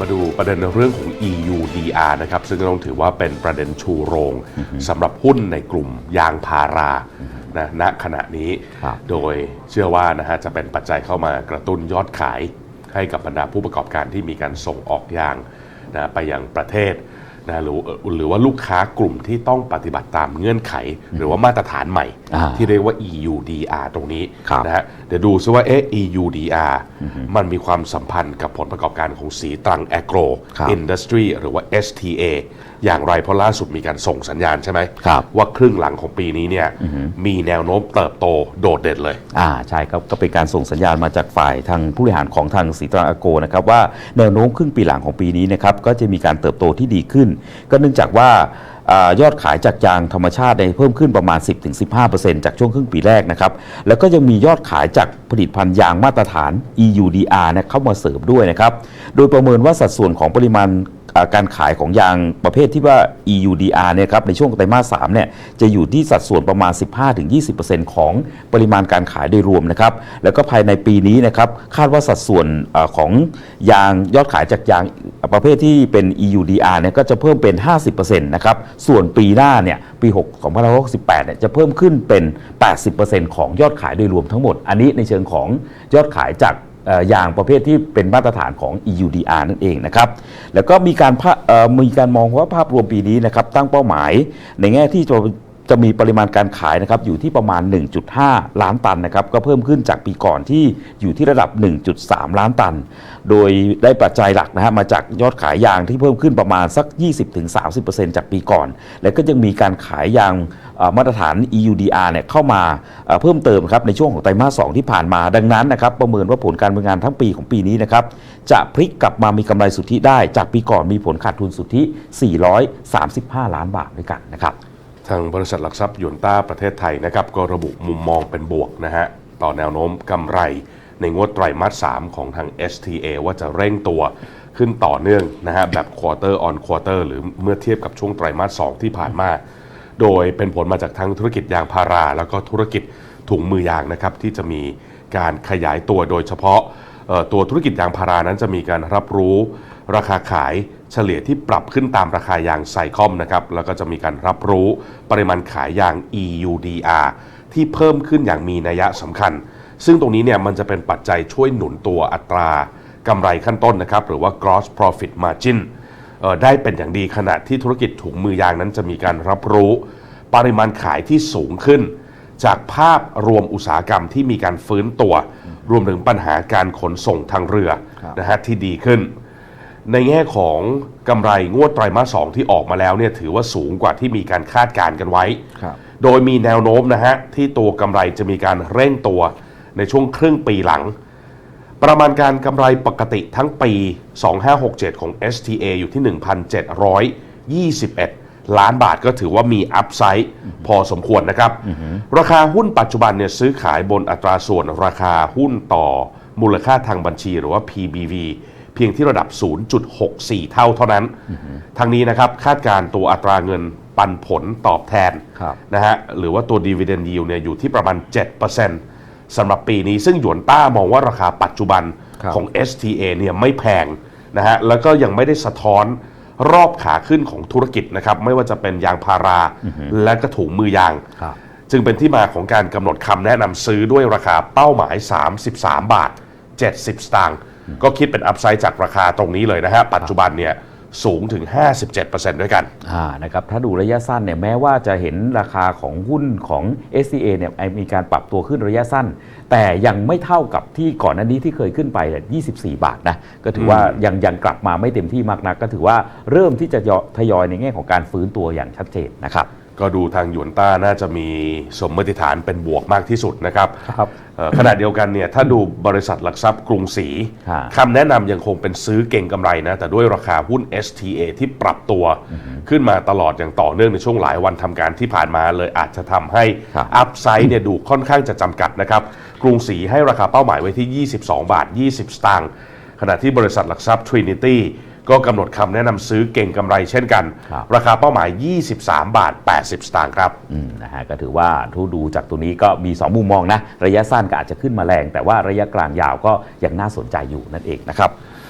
มาดูประเด็นเรื่องของ EUDR นะครับซึ่งก็ต้องถือว่าเป็นประเด็นชูโรงสำหรับหุ้นในกลุ่มยางพารานะณขณะนี้ครับโดยเชื่อว่านะฮะจะเป็นปัจจัยเข้ามากระตุ้นยอดขายให้กับบรรดาผู้ประกอบการที่มีการส่งออกยางนะไปยังประเทศ นะหรือหรือว่าลูกค้ากลุ่มที่ต้องปฏิบัติตามเงื่อนไข หรือว่ามาตรฐานใหม่อ่าที่เรียกว่า EUDR ตรงนี้ครับนะฮะเดี๋ยวดูซิว่าเอ๊ะ EUDR มันมีความสัมพันธ์กับผลประกอบการของสีตรังแอโกรครับอินดัสทรีหรือว่า STA อย่างไรเพราะล่าสุดมีการส่งสัญญาณใช่ไหมครับว่าครึ่งหลังของปีนี้เนี่ยมีแนวโน้มเติบโตโดดเด่นเลย อ่าใช่ครับก็เป็นการส่งสัญญาณมาจากฝ่ายทางผู้บริหารของทางสีตรังอาโกนะครับว่าแนวโน้มครึ่งปีหลังของปีนี้นะครับก็จะมีการเติบโตที่ดีขึ้น ก็เนื่องจากว่าอายอดขายจากยางธรรมชาติเนี่ยเพิ่มขึ้นประมาณ 10-15%จากช่วงครึ่งปีแรกนะครับ แล้วก็ยังมียอดขายจากผลิตภัณฑ์ยางมาตรฐาน EUDR เนยเข้ามาเสริมด้วยนะครับ โดยประเมินว่าสัดส่วนของปริมาณอ่า การขายของยางประเภทที่ว่า EUDR เนี่ยครับในช่วงไตรมาส3เนี่ยจะอยู่ที่สัดส่วนประมาณ 15-20%ของปริมาณการขายโดยรวมนะครับแล้วก็ภายในปีนี้นะครับคาดว่าสัดส่วนอของยางยอดขายจากยางประเภทที่เป็น EUDR เนี่ยก็จะเพิ่มเป็น 50%นะครับส่วนปีหน้าเนี่ยปี6 2568เนี่ยจะเพิ่มขึ้นเป็น 80%ของยอดขายโดยรวมทั้งหมด อันนี้ในเชิงของยอดขายจาก อย่างประเภทที่เป็นมาตรฐานของ EUDR นั่นเองนะครับ แล้วก็มีการมีการมองว่าภาพรวมปีนี้นะครับตั้งเป้าหมายในแง่ที่จะ จะมีปริมาณการขายนะครับอยู่ที่ประมาณ 1.5 ล้านตันนะครับก็เพิ่มขึ้นจากปีก่อนที่อยู่ที่ระดับ 1.3 ล้านตัน โดยได้ปัจจัยหลักนะฮะมาจากยอดขายยางที่เพิ่มขึ้นประมาณสัก 20-30%จากปีก่อน และก็ยังมีการขายยางมาตรฐาน EUDR เนี่ยเข้ามาเอ่อเพิ่มเติมครับในช่วงของไตรมาส 2 ที่ผ่านมา ดังนั้นนะครับประเมินว่าผลการดำเนินงานทั้งปีของปีนี้นะครับจะพลิกกลับมามีกำไรสุทธิได้ จากปีก่อนมีผลขาดทุนสุทธิ 435 ล้านบาทด้วยกันนะครับ ทางบริษัทหลักทรัพย์ยนต้าประเทศไทยนะครับก็ระบุมุมมองเป็นบวกนะฮะต่อแนวโน้มกำไร ในงวดไตรมาส 3 ของทาง STA ว่าจะเร่งตัวขึ้นต่อเนื่องนะฮะแบบ quarter on quarter หรือเมื่อเทียบกับช่วงไตรมาส 2 ที่ผ่านมา โดยเป็นผลมาจากทั้งธุรกิจยางพารา แล้วก็ธุรกิจถุงมือยางนะครับที่จะมีการขยายตัวโดยเฉพาะ ตัวธุรกิจยางพารานั้นจะมีการรับรู้ราคาขายเฉลี่ยที่ปรับขึ้นตามราคายางไซคอมนะครับแล้วก็จะมีการรับรู้ปริมาณขายยาง EUDR ที่เพิ่มขึ้นอย่างมีนัยสำคัญ ซึ่งตรงนี้เนี่ยมันจะเป็นปัจจัยช่วยหนุนตัวอัตรากำไรขั้นต้นนะครับหรือว่า gross profit margin ได้เป็นอย่างดีขณะที่ธุรกิจถุงมือยางนั้นจะมีการรับรู้ปริมาณขายที่สูงขึ้น จากภาพรวมอุตสาหกรรมที่มีการฟื้นตัว รวมถึงปัญหาการขนส่งทางเรือครับนะฮะที่ดีขึ้น ในแง่ของกำไรงวดไตรมาสสองที่ออกมาแล้วเนี่ยถือว่าสูงกว่าที่มีการคาดการณ์กันไว้ครับโดยมีแนวโน้มนะฮะที่ตัวกำไรจะมีการเร่งตัวในช่วงครึ่งปีหลัง ประมาณการกำไรปกติทั้งปี 2567 ของ STA อยู่ที่ 1,721 ล้านบาทก็ถือว่ามีอัพไซด์พอสมควรนะครับ ราคาหุ้นปัจจุบันเนี่ยซื้อขายบนอัตราส่วนราคาหุ้นต่อมูลค่าทางบัญชีหรือว่า PBV เพียงที่ระดับ 0.64 เท่าเท่านั้นทั้งนี้นะครับคาดการณ์ตัวอัตราเงินปันผลตอบแทนครับนะฮะหรือว่าตัว dividend yield เนี่ยอยู่ที่ประมาณ 7%สำหรับปีนี้ซึ่งหยวนต้ามองว่าราคาปัจจุบันครับของ STA เนี่ยไม่แพงนะฮะแล้วก็ยังไม่ได้สะท้อน รอบขาขึ้นของธุรกิจนะครับไม่ว่าจะเป็นยางพารา และก็ถุงมือยาง ครับ จึงเป็นที่มาของการกำหนดคำแนะนำซื้อด้วยราคาเป้าหมาย 33 บาท 70 สตางค์ก็คิดเป็นอัพไซด์จากราคาตรงนี้เลยนะฮะปัจจุบันเนี่ย สูงถึง 57%ด้วยกันอ่านะครับถ้าดูระยะสั้นเนี่ยแม้ว่าจะเห็นราคาของหุ้นของ SCA เนี่ยมีการปรับตัวขึ้นระยะสั้น แต่ยังไม่เท่ากับที่ก่อนหน้านี้ที่เคยขึ้นไปเนี่ย24 บาทนะก็ถือว่ายังยังกลับมาไม่เต็มที่มากนัก ก็ถือว่าเริ่มที่จะทยอยในแง่ของการฟื้นตัวอย่างชัดเจนนะครับ ก็ดูทางหยวนต้าน่าจะมีสมมติฐานเป็นบวกมากที่สุดนะครับครับเอ่อขณะเดียวกันเนี่ยถ้าดูบริษัทหลักทรัพย์กรุงศรีฮะคำแนะนำยังคงเป็นซื้อเก่งกำไรนะ แต่ด้วยราคาหุ้น STA ที่ปรับตัวขึ้นมาตลอดอย่างต่อเนื่องในช่วงหลายวันทำการที่ผ่านมาเลยอาจจะทำให้ครับอัพไซด์เนี่ยดูค่อนข้างจะจำกัดนะครับ กรุงศรีให้ราคาเป้าหมายไว้ที่ 22 บาท 20 สตางค์ขณะที่บริษัทหลักทรัพย์ Trinity ก็กำหนดคำแนะนำซื้อเก่งกำไรเช่นกันครับราคาเป้าหมาย 23 บาท 80 สตางค์ครับ อืมนะฮะก็ถือว่าทูดูจากตัวนี้ก็มี 2 มุมมองนะ ระยะสั้นก็อาจจะขึ้นมาแรง แต่ว่าระยะกลางยาวก็ยังน่าสนใจอยู่นั่นเองนะครับ